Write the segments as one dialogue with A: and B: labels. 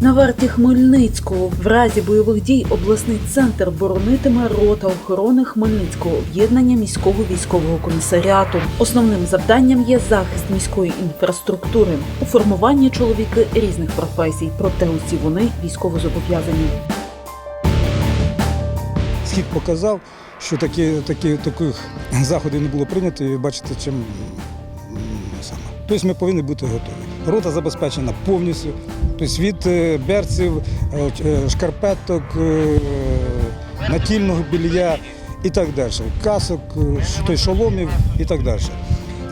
A: На варті Хмельницького в разі бойових дій обласний центр боронитиме рота охорони Хмельницького об'єднання міського військового комісаріату. Основним завданням є захист міської інфраструктури у формуванні чоловіки різних професій, проте усі вони військово зобов'язані.
B: Схід показав, що такі, такі, таких заходів не було прийнято, і бачите, чим саме. Тобто ми повинні бути готові. Рота забезпечена повністю. Тобто від е, берців, е, е, шкарпеток, натільного білья і так далі. Касок, шоломів і так далі.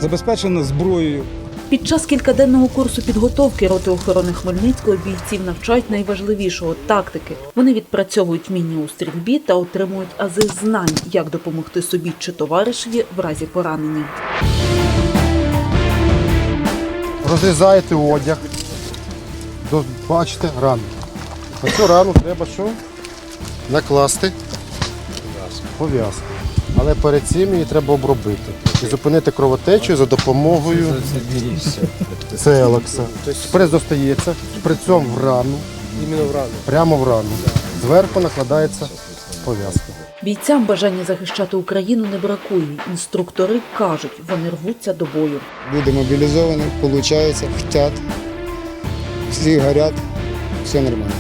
B: Забезпечена зброєю.
A: Під час кількаденного курсу підготовки роти охорони Хмельницького бійців навчають найважливішого тактики. Вони відпрацьовують вміння у стрільбі та отримують ази знань, як допомогти собі чи товаришеві в разі поранення.
C: Розрізаєте одяг, бачите, рану. На цю рану треба що? Накласти пов'язку. Але перед цим її треба обробити і зупинити кровотечу за допомогою целокса. Шприц достається шприцом в рану, прямо в рану. Зверху накладається пов'язка.
A: Бійцям бажання захищати Україну не бракує. Інструктори кажуть, вони рвуться до бою.
D: Люди мобілізовані, виходить, хочуть, всі горять, все нормально.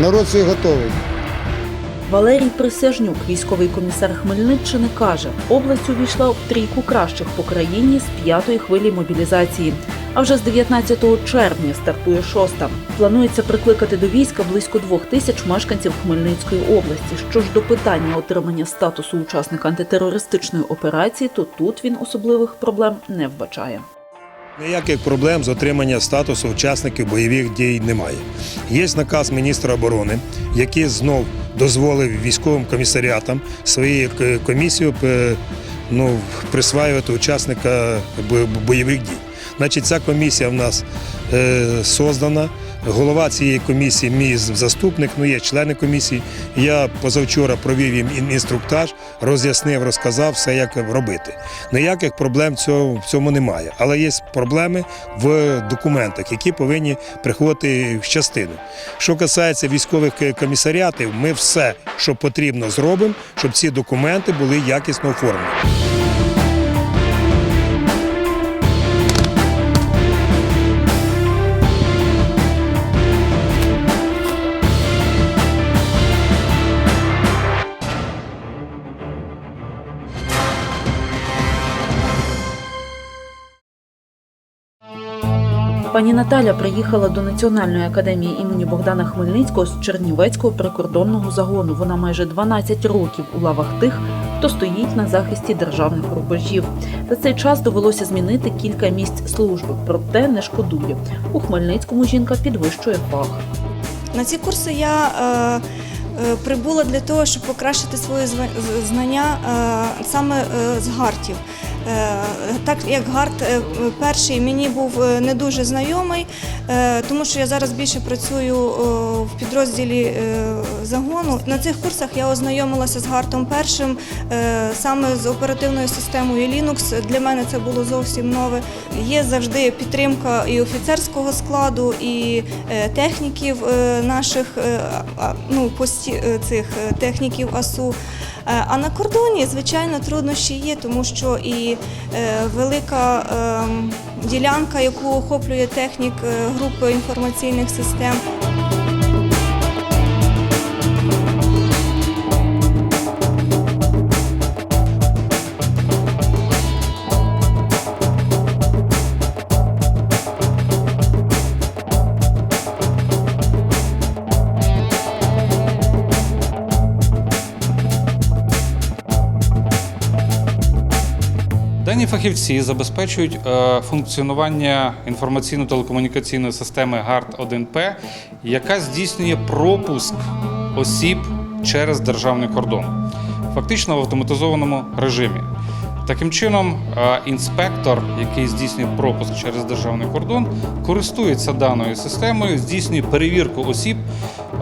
D: Народ свій готовий.
A: Валерій Присяжнюк, військовий комісар Хмельниччини, каже, область увійшла в трійку кращих по країні з п'ятої хвилі мобілізації. А вже з 19 червня стартує шоста. Планується прикликати до війська близько двох тисяч мешканців Хмельницької області. Що ж до питання отримання статусу учасника антитерористичної операції, то тут він особливих проблем не вбачає.
E: Ніяких проблем з отримання статусу учасників бойових дій немає. Є наказ міністра оборони, який знов дозволив військовим комісаріатам своєю комісією е, ну, присваювати учасника бойових дій. Значить, ця комісія в нас е, создана. Голова цієї комісії, мій заступник, ну є члени комісії. Я позавчора провів їм інструктаж, роз'яснив, розказав все, як робити. Ніяких проблем в цьому немає. Але є проблеми в документах, які повинні приходити в частину. Що касається військових комісаріатів, ми все, що потрібно, зробимо, щоб ці документи були якісно оформлені.
A: Пані Наталя приїхала до Національної академії імені Богдана Хмельницького з Чернівецького прикордонного загону. Вона майже 12 років у лавах тих, хто стоїть на захисті державних рубежів. За цей час довелося змінити кілька місць служби, проте не шкодує. У Хмельницькому жінка підвищує фах.
F: На ці курси я е, е, прибула для того, щоб покращити свої знання е, саме е, з гартів. Е, Так як гарт е, перший мені був е, не дуже знайомий, тому що я зараз більше працюю в підрозділі загону. На цих курсах я ознайомилася з гартом першим, саме з оперативною системою Linux. Для мене це було зовсім нове. Є завжди підтримка і офіцерського складу, і техніків наших ну, цих техніків АСУ. Е, А на кордоні, звичайно, труднощі є, тому що і е, велика ем, ділянка, яку охоплює технік е, групи інформаційних систем.
G: Фахівці забезпечують е, функціонування інформаційно-телекомунікаційної системи ГАРД-1П, яка здійснює пропуск осіб через державний кордон, фактично в автоматизованому режимі. Таким чином, е, інспектор, який здійснює пропуск через державний кордон, користується даною системою, здійснює перевірку осіб,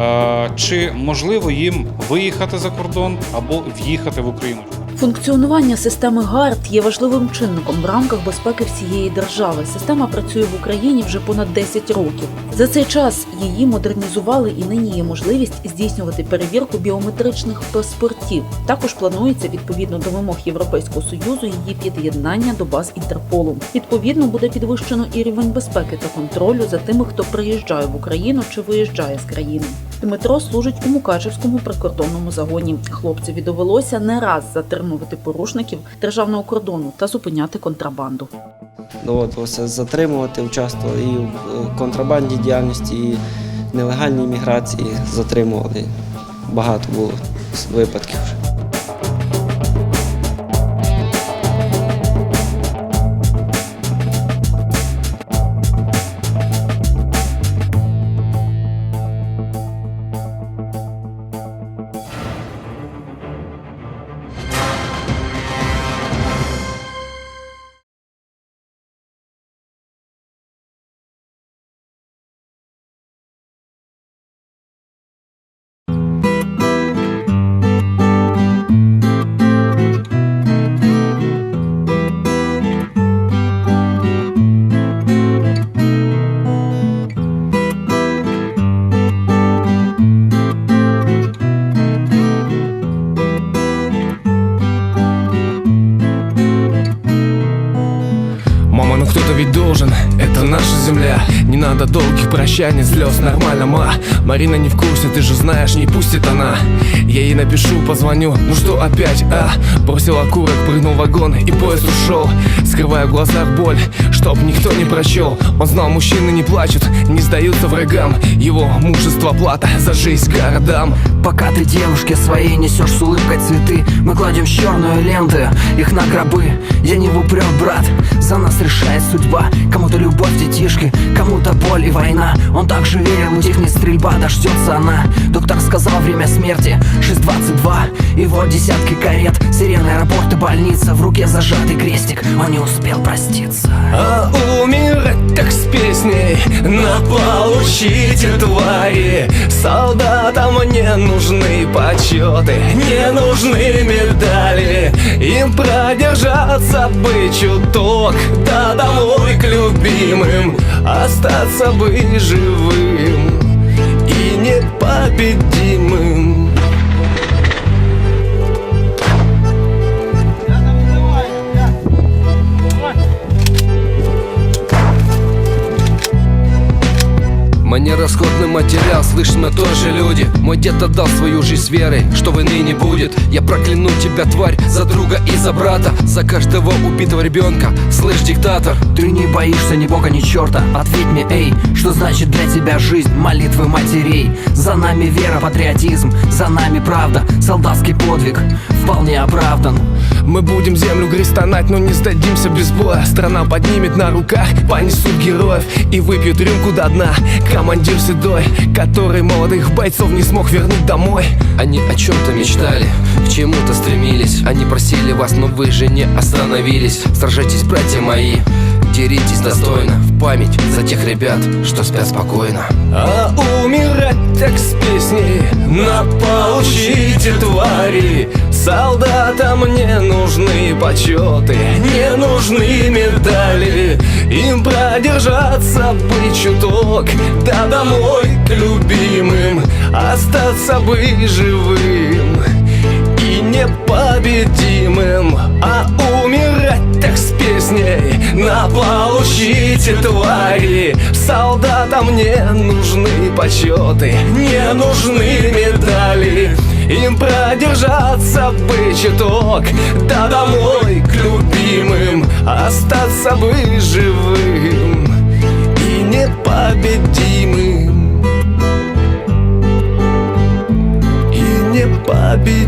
G: е, чи можливо їм виїхати за кордон або в'їхати в Україну.
A: Функціонування системи ГАРД є важливим чинником в рамках безпеки всієї держави. Система працює в Україні вже понад 10 років. За цей час її модернізували і нині є можливість здійснювати перевірку біометричних паспортів. Також планується відповідно до вимог Європейського союзу її під'єднання до баз Інтерполу. Відповідно буде підвищено і рівень безпеки та контролю за тими, хто приїжджає в Україну чи виїжджає з країни. Дмитро служить у Мукачевському прикордонному загоні. Хлопцеві довелося не раз затримувати порушників державного кордону та зупиняти контрабанду.
H: доводилося затримувати, участвували і в е, контрабандній діяльності, і в нелегальній міграції затримували. Багато було випадків.
I: Наша земля Не надо долгих прощаний, слез, нормально, ма. Марина не в курсе, ты же знаешь, не пустит она. Я ей напишу, позвоню, ну что опять, а? Бросил окурок, прыгнул в вагон и поезд ушел. Скрывая в глазах боль, чтоб никто не прочел. Он знал, мужчины не плачут, не сдаются врагам. Его мужество плата за жизнь городам.
J: Пока ты девушке своей несешь с улыбкой цветы Мы кладем черную ленты, их на гробы. Я не в упрек, брат, за нас решает судьба. Кому-то любовь, детишки, боль и война. Он также верил, утихнет стрельба, дождется она. Доктор сказал время смерти. 6.22 И вот десятки карет, сирены аэропорт и больница. В руке зажатый крестик, он не успел проститься.
I: А умирать так с песней. На получите твари. Солдатам не нужны почеты Не нужны медали. Им продержаться бы чуток Да домой к любимым Остаться бы живым. И непобедимым Мы не расходный материал, слышь, мы тоже люди. Мой дед отдал свою жизнь с верой, что войны не будет. Я прокляну тебя, тварь, за друга и за брата. За каждого убитого ребенка, слышь, диктатор
J: Ты не боишься ни бога, ни черта Ответь мне, эй, что значит для тебя жизнь? Молитвы матерей. За нами вера, патриотизм. За нами правда, солдатский подвиг. Вполне оправдан.
I: Мы будем землю грызть, стонать, но не сдадимся без боя. Страна поднимет на руках, понесут героев И выпьют рюмку до дна Командир седой, который молодых бойцов не смог вернуть домой.
K: Они о чем-то мечтали, к чему-то стремились. Они просили вас, но вы же не остановились. Сражайтесь, братья мои, деритесь достойно В память за тех ребят, что спят спокойно.
I: А умирать так с песней На получите твари Солдатам не нужны почеты Не нужны медали. Им продержаться бы чуток Да домой к любимым Остаться бы живым И непобедимым получите твари Солдатам не нужны почеты Не нужны медали. Им продержаться бы чуток Да домой к любимым Остаться бы живым И непобедимым. И непобедимым